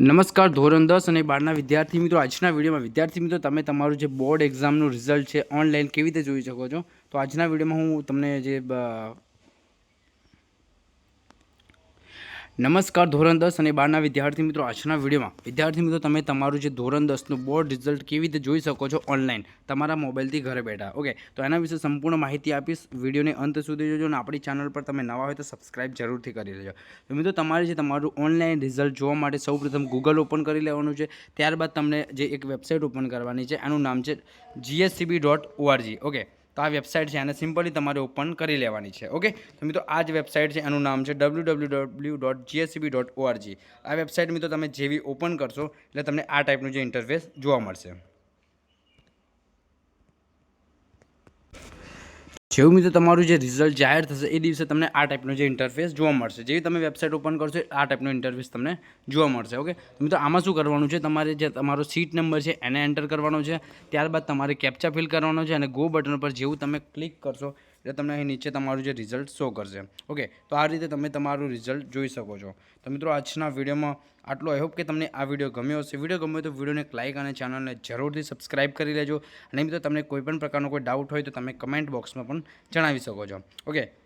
નમસ્કાર, ધોરણ દસ અને બારના વિદ્યાર્થી મિત્રો. આજના વિડીયોમાં વિદ્યાર્થી મિત્રો, તમે તમારું જે બોર્ડ એક્ઝામનું રિઝલ્ટ છે ઓનલાઈન કેવી રીતે જોઈ શકો છો? તો આજના વિડીયોમાં હું તમને જે નમસ્કાર, ધોરણ દસ અને બારના વિદ્યાર્થી મિત્રો, આજના વિડીયોમાં. વિદ્યાર્થી મિત્રો, તમે તમારું જે ધોરણ દસનું બોર્ડ રિઝલ્ટ કેવી રીતે જોઈ શકો છો ઓનલાઈન તમારા મોબાઈલથી ઘરે બેઠા. ઓકે, તો એના વિશે સંપૂર્ણ માહિતી આપીશ. વિડીયોને અંત સુધી જોજો અને આપણી ચેનલ પર તમે નવા હોય તો સબસ્ક્રાઇબ જરૂરથી કરી લેજો. તો મિત્રો, તમારે જે તમારું ઓનલાઈન રિઝલ્ટ જોવા માટે સૌપ્રથમ ગૂગલ ઓપન કરી લેવાનું છે. ત્યારબાદ તમને જે એક વેબસાઇટ ઓપન કરવાની છે, એનું નામ છે જીએસસીબી ડોટ ઓઆરજી ઓકે તો આ વેબસાઇટ છે એને સિમ્પલી તમારે ઓપન કરી લેવાની છે, ઓકે? તો મિત્રો, આ જ વેબસાઇટ છે, એનું નામ છે W W W dot GSEB dot org આ વેબસાઇટ મિત્રો, તમે જેવી ઓપન કરશો, એટલે તમને આ ટાઈપનું જે ઇન્ટરફેસ જોવા મળશે. જેવું મિત્રો તમારું જે રિઝલ્ટ જાહેર થશે એ દિવસે તમને આ ટાઈપનો જે ઇન્ટરફેસ જોવા મળશે. જેવી તમે વેબસાઇટ ઓપન કરશો આ ટાઈપનો ઇન્ટરફેસ તમને જોવા મળશે ઓકે મિત્રો, આમાં શું કરવાનું છે? તમારે જે તમારો સીટ નંબર છે, એને એન્ટર કરવાનો છે, ત્યારબાદ તમારે કેપ્ચા ફિલ કરવાનો છે અને ગો બટન પર જેવું તમે ક્લિક કરશો, એટલે તમને અહીં નીચે તમારું જે રિઝલ્ટ શો કરશે ઓકે તો આ રીતે તમે તમારું રિઝલ્ટ જોઈ શકો છો. તો મિત્રો, આજના વિડીયોમાં આટલું. આઈ હોપ કે તમને આ વીડિયો ગમ્યો હશે. વીડિયો ગમ્યો તો વિડીયોને એક લાઇક અને ચેનલને જરૂરથી સબસ્ક્રાઇબ કરી લેજો. અને મિત્રો, તમને કોઈ પણ પ્રકારનો કોઈ ડાઉટ હોય તો તમે કમેન્ટ બોક્સમાં પણ જણાવી શકો છો. ઓકે